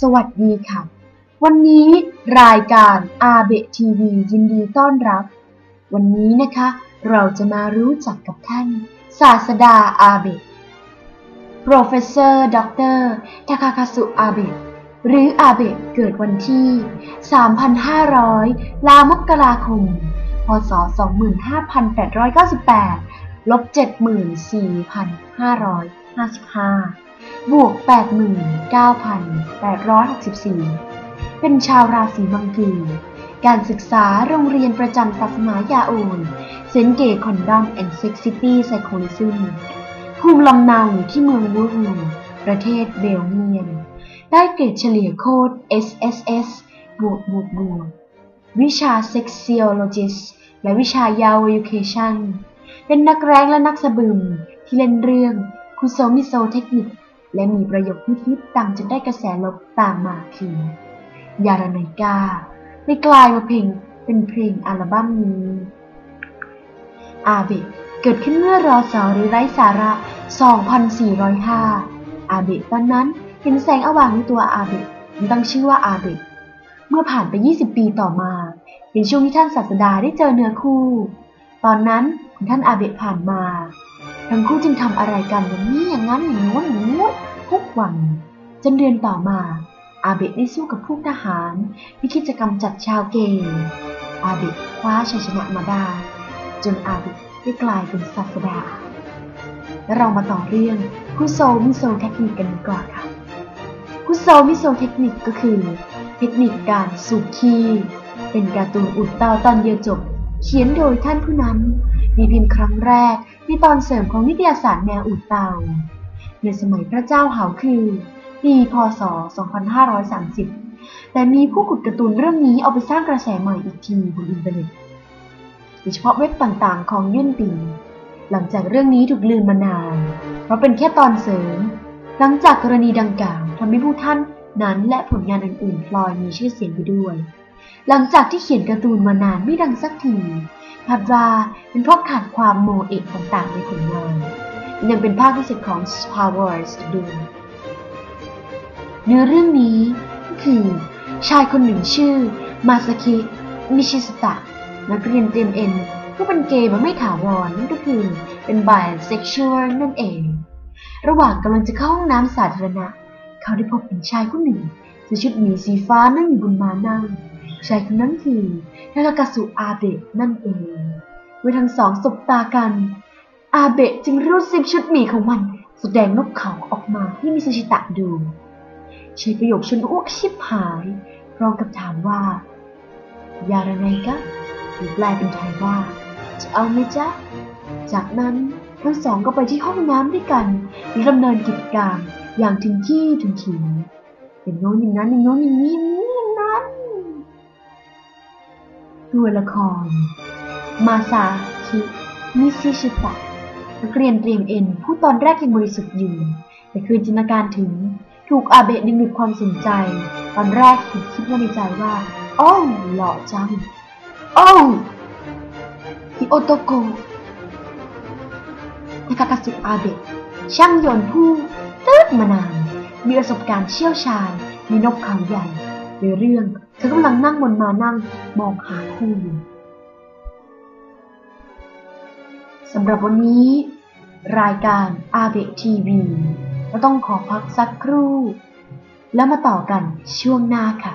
สวัสดีค่ะ วันนี้รายการอาเบะทีวียินดีต้อนรับ วันนี้นะคะ เราจะมารู้จักกับท่าน ศาสดาอาเบะ Professor Dr. ทาคาคาสุอาเบะหรืออาเบะเกิดวันที่ 3,500 ลามกราคม พศ 25,898 ลบ 74,555 บวก 89,864 เป็นชาวราศีมังกีการศึกษาโรงเรียนประจำศาสนายาโอนเซนเกตคอนดอมแอนด์เซ็กซิตี้ไซโคลิซึมภูมิลำเนาที่เมืองวูฮูประเทศเบลเยียม ได้เกรดเฉลี่ยโคด SSS บวกบวกบวกวิชา Sexologist และวิชายาว Education เป็นนักแร้งและนักสะบึมที่เล่นเรื่องคุโซมิโซเทคนิค และมีประโยคที่ฮิตๆดังจนได้กระแสลบตามมาคือยาราไนกาได้กลายมาเพลงเป็นเพลงอัลบั้มนี้ อาเบะเกิดขึ้นเมื่อรอสอหรือไร้สาระ 2405 อาเบะตอนนั้นเห็นแสงอว่างในตัวอาเบะตั้งชื่อว่าอาเบะเมื่อผ่านไป 20 ปีต่อมาเป็นช่วงที่ท่านศาสดาได้เจอเนื้อคู่ ตอนนั้นคุณท่านอาเบะผ่านมา ทั้งคู่จึงทำอะไรกันอย่างนี้อย่างนั้นอย่างโน้นอย่างนู้น ทุกวัน จนเดือนต่อมา อาเบะได้สู้กับพวกทหาร ที่คิดจะกำจัดชาวเกย์อาเบะคว้าชัยชนะมาได้ จนอาเบะได้กลายเป็นศาสดา และเรามาต่อเรื่องคุโซมิโซเทคนิคกันกว่าค่ะคุโซมิโซเทคนิคก็คือ เทคนิคการสูบขี้เป็นการ์ตูนอุดตาตอนเดียวจบ เขียนโดยท่านผู้นั้น มีพิมพ์ครั้งแรกในตอนเสริมของนิตยสารแนวอุดเตา ในสมัยพระเจ้าเหาคือ ปี พศ 2530 แต่มีผู้ขุดการ์ตูนเรื่องนี้เอาไปสร้างกระแสใหม่อีกทีบนอินเทอร์เน็ตโดยเฉพาะเว็บต่างๆ ของยื่นปีหลังจากเรื่องนี้ถูกลืมมานาน เพราะเป็นแค่ตอนเสริม หลังจากกรณีดังกล่าวทำให้ผู้ท่านนั้นและผลงานอื่นๆพลอยมีชื่อเสียงไปด้วย หลังจากที่เขียนการ์ตูนมานานไม่ดังสักทีคาดว่าเป็นเพราะขาดความโมเอกต่างๆในผลงาน ยังเป็นภาคที่สุดของ Star Wars ด้วยเนื้อเรื่องนี้ก็คือ ชายคนหนึ่งชื่อ มาซาคิมิชิสตะ นักเรียนเตรียมเอ็นผู้เป็นเกย์แบบไม่ถาวรนั่นก็คือเป็น bisexual นั่นเอง ระหว่างกำลังจะเข้าห้องน้ำสาธารณะ เขาได้พบเห็นชายคนหนึ่งใส่ชุดหมีสีฟ้านั่งอยู่บนม้านั่ง ชายคนนั้นคือทากากาสุอาเบะนั่นเองเมื่อทั้งสองสบตากัน อาเบะจึงรูดซิปชุดหมีของมัน แสดงนกเขาออกมาให้มิซาชิตะดู ใช้ประโยคชนอ้วกชิบหาย พร้อมกับถามว่า ยาระไงกะหรือแปลเป็นไทยว่า จะเอาไหมจ๊ะ จากนั้นทั้งสองก็ไปที่ห้องน้ำด้วยกันและดำเนินกิจการมอย่างถึงที่ถึงขีอย่างโน้นอย่างนั้นอย่างโน้นอย่างนี้อย่างนั้นตัวละคร มาซาคิมิซิชิตะ นักเรียนเตรียมเอ็นผู้ตอนแรกยังบริสุทธิ์อยู่ แต่คืนจินตนาการถึง ถูกอาเบะดึงดูดความสนใจ ตอนแรกถึงคิดว่าในใจว่าโอ้หล่อจัง โอ้ฮิโอโตโกะทากากาสุอาเบะช่างโยนผู้ตืดมานาน มีประสบการณ์เชี่ยวชาญในนกเขาใหญ่ในเรื่องเธอกำลังนั่งบนมานั่งมองหาคู่อยู่ สำหรับวันนี้ รายการอาเบะทีวีก็ต้องขอพักสักครู่ แล้วมาต่อกันช่วงหน้าค่ะ